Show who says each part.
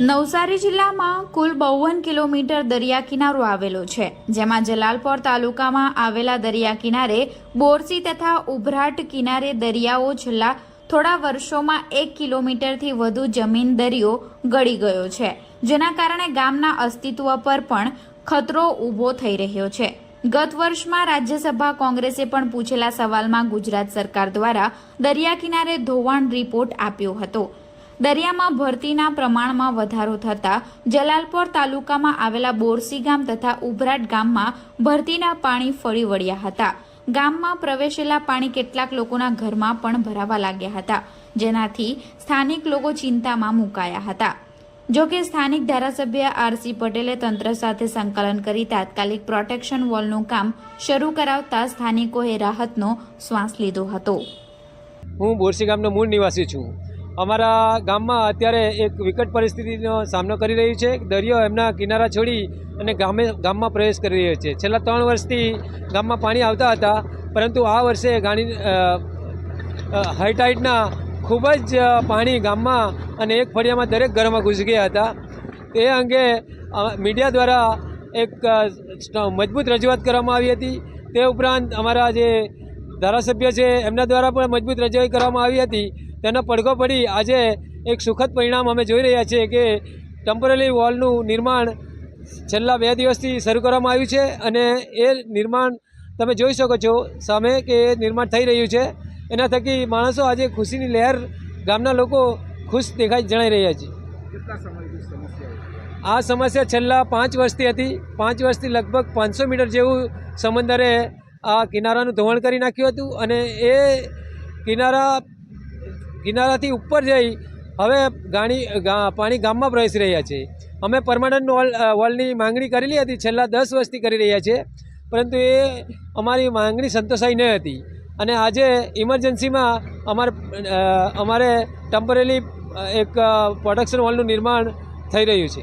Speaker 1: નવસારી જિલ્લામાં કુલ બાવન કિલોમીટર દરિયા કિનારો આવેલો છે, જેમાં જલાલપોર તાલુકામાં આવેલા દરિયા કિનારે બોરસી તથા ઉભરાટ કિનારે દરિયાઓ છેલ્લા થોડા વર્ષોમાં એક કિલોમીટરથી વધુ જમીન દરિયો ગળી ગયો છે, જેના કારણે ગામના અસ્તિત્વ પર પણ ખતરો ઊભો થઈ રહ્યો છે. ગત વર્ષમાં રાજ્યસભા કોંગ્રેસે પણ પૂછેલા સવાલમાં ગુજરાત સરકાર દ્વારા દરિયા કિનારે ધોવાણ રિપોર્ટ આપ્યો હતો. દરિયામાં ભરતીના પ્રમાણમાં વધારો થતાં જલાલપોર તાલુકામાં આવેલા બોરસી ગામ તથા ઉભરાટ ગામમાં ભરતીના પાણી ફરી વળ્યા હતા. ગામમાં પ્રવેશેલા પાણી કેટલાક લોકોના ઘરમાં પણ ભરાવા લાગ્યા હતા, જેનાથી સ્થાનિક લોકો ચિંતામાં મુકાયા હતા. જોકે સ્થાનિક ધારાસભ્ય આરસી પટેલે તંત્ર સાથે સંકલન કરી તાત્કાલિક પ્રોટેક્શન વોલનું કામ શરૂ કરાવતા સ્થાનિકોએ રાહતનો શ્વાસ લીધો હતો.
Speaker 2: હું બોરસી ગામનો મૂળ નિવાસી છું. અમારા ગામમાં અત્યારે એક વિકટ પરિસ્થિતિનો સામનો કરી રહ્યું છે. દરિયો એમના કિનારા છોડી અને ગામે, ગામમાં પ્રવેશ કરી રહ્યો છે. છેલ્લા ત્રણ વર્ષથી ગામમાં પાણી આવતા હતા, પરંતુ આ વર્ષે ગાણી હાઈટાઈટના ખૂબ જ પાણી ગામમાં અને એક ફળિયામાં દરેક ઘરમાં ઘૂસી ગયા હતા. તે અંગે મીડિયા દ્વારા એક મજબૂત રજૂઆત કરવામાં આવી હતી. તે ઉપરાંત અમારા જે ધારાસભ્ય છે, એમના દ્વારા પણ મજબૂત રજૂઆત કરવામાં આવી હતી. તેનો પડઘો પડી આજે એક સુખદ પરિણામ અમે જોઈ રહ્યા છીએ કે ટેમ્પરરી વોલનું નિર્માણ છેલ્લા બે દિવસથી શરૂ કરવામાં આવ્યું છે અને એ નિર્માણ તમે જોઈ શકો છો સામે કે એ નિર્માણ થઈ રહ્યું છે. એના થકી માણસો આજે ખુશીની લહેર ગામના લોકો ખુશ દેખાઈ જણાઈ રહ્યા છે. આ સમસ્યા છેલ્લા પાંચ વર્ષથી હતી. પાંચ વર્ષથી લગભગ પાંચસો મીટર જેવું સમંદરે આ કિનારાનું ધોવાણ કરી નાખ્યું હતું અને એ કિનારા કિનારાથી ઉપર જઈ હવે ગાણી પાણી ગામમાં પ્રવેશી રહ્યા છે. અમે પરમાનન્ટ વોલ વોલની માંગણી કરેલી હતી. છેલ્લા દસ વર્ષથી કરી રહ્યા છે. પરંતુ એ અમારી માંગણી સંતોષાઈ ન હતી. અને આજે ઇમરજન્સીમાં અમારે અમારે ટેમ્પરરી એક પ્રોડક્શન વોલનું નિર્માણ થઈ રહ્યું છે.